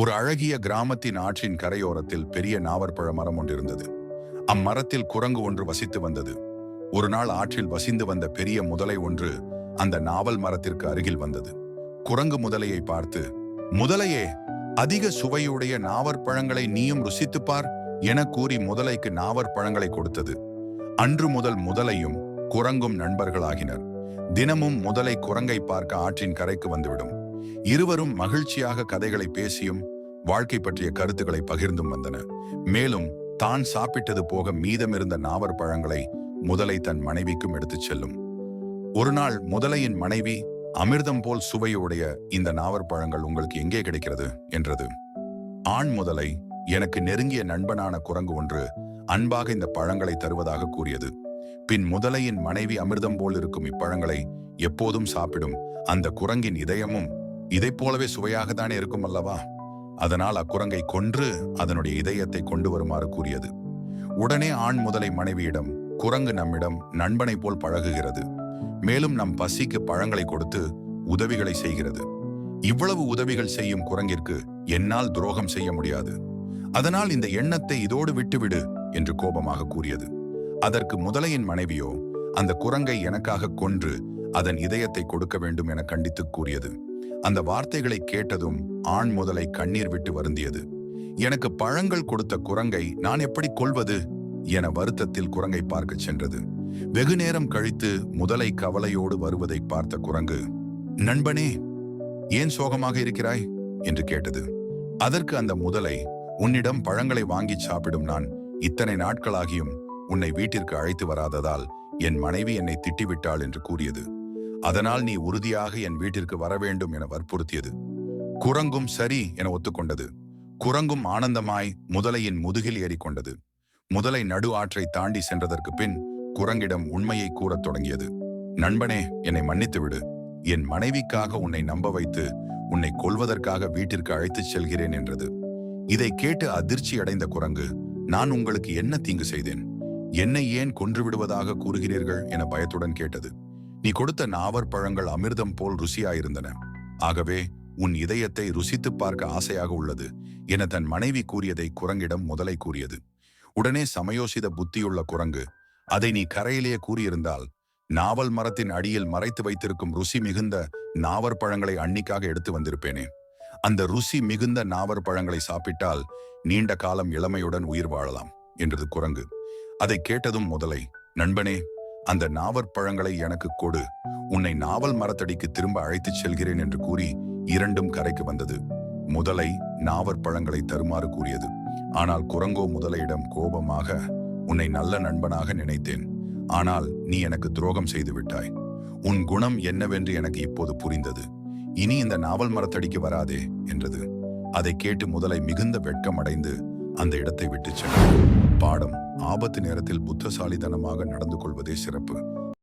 ஒரு அழகிய கிராமத்தின் ஆற்றின் கரையோரத்தில் பெரிய நாவற்பழ மரம் ஒன்றிருந்தது. அம்மரத்தில் குரங்கு ஒன்று வசித்து வந்தது. ஒரு நாள் ஆற்றில் வசிந்து வந்த பெரிய முதலை ஒன்று அந்த நாவல் மரத்திற்கு அருகில் வந்தது. குரங்கு முதலையை பார்த்து முதலையே அதிக சுவையுடைய நாவற்பழங்களை நீயும் ருசித்துப் பார் என கூறி முதலைக்கு நாவற்பழங்களை கொடுத்தது. அன்று முதல் முதலையும் குரங்கும் நண்பர்களாகினர். தினமும் முதலை குரங்கை பார்க்க ஆற்றின் கரைக்கு வந்துவிடும். இருவரும் மகிழ்ச்சியாக கதைகளை பேசியும் வாழ்க்கை பற்றிய கருத்துக்களை பகிர்ந்தும் வந்தன. மேலும் தான் சாப்பிட்டது போக மீதமிருந்த நாவர் பழங்களை முதலை தன் மனைவிக்கும் எடுத்துச் செல்லும். ஒரு நாள் முதலையின் மனைவி அமிர்தம் போல் சுவையுடைய இந்த நாவர் பழங்கள் உங்களுக்கு எங்கே கிடைக்கிறது? என்றது. ஆண் முதலை எனக்கு நெருங்கிய நண்பனான குரங்கு ஒன்று அன்பாக இந்த பழங்களை தருவதாக கூறியது. பின் முதலையின் மனைவி அமிர்தம் போல் இருக்கும் இப்பழங்களை எப்போதும் சாப்பிடும் அந்த குரங்கின் இதயமும் இதைப் போலவே சுவையாகத்தானே இருக்கும் அல்லவா? அதனால் அக்குரங்கை கொன்று அதனுடைய இதயத்தை கொண்டு வருமாறு கூறியது. உடனே ஆண் முதலை மனைவியிடம் குரங்கு நம்மிடம் நண்பனைப் போல் பழகுகிறது. மேலும் நம் பசிக்கு பழங்களை கொடுத்து உதவிகளை செய்கிறது. இவ்வளவு உதவிகள் செய்யும் குரங்கிற்கு என்னால் துரோகம் செய்ய முடியாது. அதனால் இந்த எண்ணத்தை இதோடு விட்டுவிடு என்று கோபமாக கூறியது. அதற்கு முதலையின் மனைவியோ அந்த குரங்கை எனக்காக கொன்று அதன் இதயத்தை கொடுக்க வேண்டும் என கண்டித்துக் கூறியது. அந்த வார்த்தைகளை கேட்டதும் ஆண் முதலை கண்ணீர் விட்டு வருந்தியது. எனக்கு பழங்கள் கொடுத்த குரங்கை நான் எப்படி கொள்வது என வருத்தத்தில் குரங்கை பார்க்கச் சென்றது. வெகு நேரம் கழித்து முதலை கவலையோடு வருவதை பார்த்த குரங்கு நண்பனே ஏன் சோகமாக இருக்கிறாய்? என்று கேட்டது. அதற்கு அந்த முதலை உன்னிடம் பழங்களை வாங்கி சாப்பிடும் நான் இத்தனை நாட்களாகியும் உன்னை வீட்டிற்கு அழைத்து வராததால் என் மனைவி என்னை திட்டிவிட்டாள் என்று கூறியது. அதனால் நீ உறுதியாக என் வீட்டிற்கு வர வேண்டும் என வற்புறுத்தியது. குரங்கும் சரி என ஒத்துக்கொண்டது. குரங்கும் ஆனந்தமாய் முதலையின் முதுகில் ஏறிக்கொண்டது. முதலை நடு ஆற்றை தாண்டி சென்றதற்கு பின் குரங்கிடம் உண்மையை கூறத் தொடங்கியது. நண்பனே என்னை மன்னித்துவிடு. என் மனைவிக்காக உன்னை நம்ப வைத்து உன்னை கொல்வதற்காக வீட்டிற்கு அழைத்துச் செல்கிறேன் என்றது. இதை கேட்டு அதிர்ச்சி அடைந்த குரங்கு நான் உங்களுக்கு என்ன தீங்கு செய்தேன்? என்னை ஏன் கொன்றுவிடுவதாக கூறுகிறீர்கள் என பயத்துடன் கேட்டது. நீ கொடுத்த நாவர் பழங்கள் அமிர்தம் போல் ருசியாயிருந்தன. ஆகவே உன் இதயத்தை ருசித்துப் பார்க்க ஆசையாக உள்ளது என தன் மனைவி கூறியதை குரங்கிடம் முதலை கூறியது. உடனே சமயோசித புத்தியுள்ள குரங்கு அதை நீ கரையிலேயே கூறியிருந்தால் நாவல் மரத்தின் அடியில் மறைத்து வைத்திருக்கும் ருசி மிகுந்த நாவற் பழங்களை அன்னிக்காக எடுத்து வந்திருப்பேனே. அந்த ருசி மிகுந்த நாவற் பழங்களை சாப்பிட்டால் நீண்ட காலம் இளமையுடன் உயிர் வாழலாம் என்றது குரங்கு. அதை கேட்டதும் முதலை நண்பனே அந்த நாவற் பழங்களை எனக்கு கொடு. உன்னை நாவல் மரத்தடிக்கு திரும்ப அழைத்துச் செல்கிறேன் என்று கூறி இரண்டும் கரைக்கு வந்தது. முதலை நாவற் பழங்களை தருமாறு கூறியது. ஆனால் குரங்கோ முதலையிடம் கோபமாக உன்னை நல்ல நண்பனாக நினைத்தேன். ஆனால் நீ எனக்கு துரோகம் செய்து விட்டாய். உன் குணம் என்னவென்று எனக்கு இப்போது புரிந்தது. இனி இந்த நாவல் மரத்தடிக்கு வராதே என்றது. அதை கேட்டு முதலை மிகுந்த வெட்கம் அடைந்து அந்த இடத்தை விட்டு சென்றார் பாடம் ஆபத்து நேரத்தில் புத்தசாலித்தனமாக நடந்து கொள்வதே சிறப்பு.